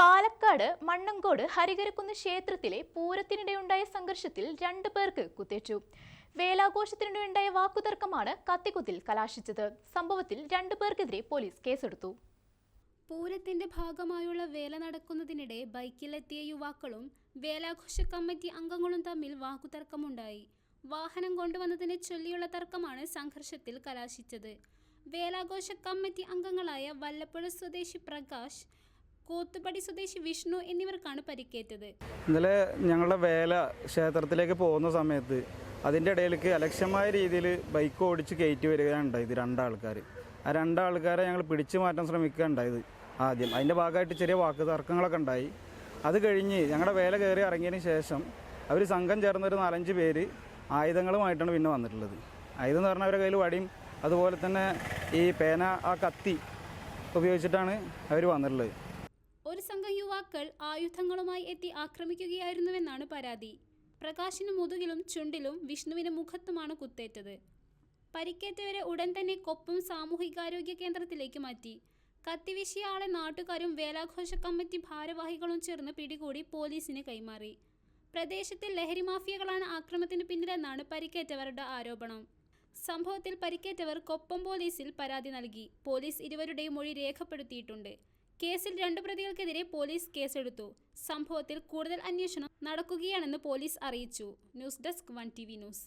പാലക്കാട് മണ്ണങ്കോട് ഹരികരക്കുന്ന് ക്ഷേത്രത്തിലെ പൂരത്തിനിടെയുണ്ടായ സംഘർഷത്തിൽ രണ്ടു പേർക്ക് കുത്തേറ്റു വേലാഘോഷത്തിനിടെയുണ്ടായ വാക്കുതർക്കമാണ് കത്തിക്കുത്തിൽ കലാശിച്ചത്. സംഭവത്തിൽ രണ്ടു പേർക്കെതിരെ പോലീസ് കേസെടുത്തു. പൂരത്തിന്റെ ഭാഗമായുള്ള വേല നടക്കുന്നതിനിടെ ബൈക്കിലെത്തിയ യുവാക്കളും വേലാഘോഷ കമ്മിറ്റി അംഗങ്ങളും തമ്മിൽ വാക്കുതർക്കമുണ്ടായി. വാഹനം കൊണ്ടുവന്നതിനെ ചൊല്ലിയുള്ള തർക്കമാണ് സംഘർഷത്തിൽ കലാശിച്ചത്. വേലാഘോഷ കമ്മിറ്റി അംഗങ്ങളായ വല്ലപ്പുഴ സ്വദേശി പ്രകാശ് കോത്തുപടി സ്വദേശി വിഷ്ണു എന്നിവർക്കാണ് പരിക്കേറ്റത്. ഇന്നലെ ഞങ്ങളുടെ വേല ക്ഷേത്രത്തിലേക്ക് പോകുന്ന സമയത്ത് അതിന്റെ ഇടയിലേക്ക് അലക്ഷ്യമായ രീതിയിൽ ബൈക്ക് ഓടിച്ച് കയറ്റി വരികയാണ് ഉണ്ടായത് രണ്ടാൾക്കാർ. ആ രണ്ടാൾക്കാരെ ഞങ്ങൾ പിടിച്ചു മാറ്റാൻ ശ്രമിക്കുക ഉണ്ടായത് ആദ്യം. അതിന്റെ ഭാഗമായിട്ട് ചെറിയ വാക്ക് തർക്കങ്ങളൊക്കെ ഉണ്ടായി. അത് കഴിഞ്ഞ് ഞങ്ങളുടെ വേല കയറി ഇറങ്ങിയതിന് ശേഷം അവർ സംഘം ചേർന്നൊരു നാലഞ്ച് പേര് ആയുധങ്ങളുമായിട്ടാണ് പിന്നെ വന്നിട്ടുള്ളത്. ആയുധം എന്ന് പറഞ്ഞാൽ അവരുടെ കയ്യിൽ വടിയും അതുപോലെ തന്നെ ഈ പേന ആ കത്തി ഉപയോഗിച്ചിട്ടാണ് അവർ വന്നിട്ടുള്ളത്. യുവാക്കൾ ആയുധങ്ങളുമായി എത്തി ആക്രമിക്കുകയായിരുന്നുവെന്നാണ് പരാതി. പ്രകാശിന് മുതുകിലും ചുണ്ടിലും വിഷ്ണുവിന് മുഖത്തുമാണ് കുത്തേറ്റത്. പരിക്കേറ്റവരെ ഉടൻ തന്നെ കൊപ്പം സാമൂഹികാരോഗ്യ കേന്ദ്രത്തിലേക്ക് മാറ്റി. കത്തിവീശിയ ആളെ നാട്ടുകാരും വേലാഘോഷ കമ്മിറ്റി ഭാരവാഹികളും ചേർന്ന് പിടികൂടി പോലീസിന് കൈമാറി. പ്രദേശത്തെ ലഹരി മാഫിയകളാണ് ആക്രമത്തിന് പിന്നിലെന്നാണ് പരിക്കേറ്റവരുടെ ആരോപണം. സംഭവത്തിൽ പരിക്കേറ്റവർ കൊപ്പം പോലീസിൽ പരാതി നൽകി. പോലീസ് ഇരുവരുടെയും മൊഴി രേഖപ്പെടുത്തിയിട്ടുണ്ട്. കേസിൽ രണ്ടു പ്രതികൾക്കെതിരെ പോലീസ് കേസെടുത്തു. സംഭവത്തിൽ കൂടുതൽ അന്വേഷണം നടക്കുകയാണെന്ന് പോലീസ് അറിയിച്ചു. News desk one T news.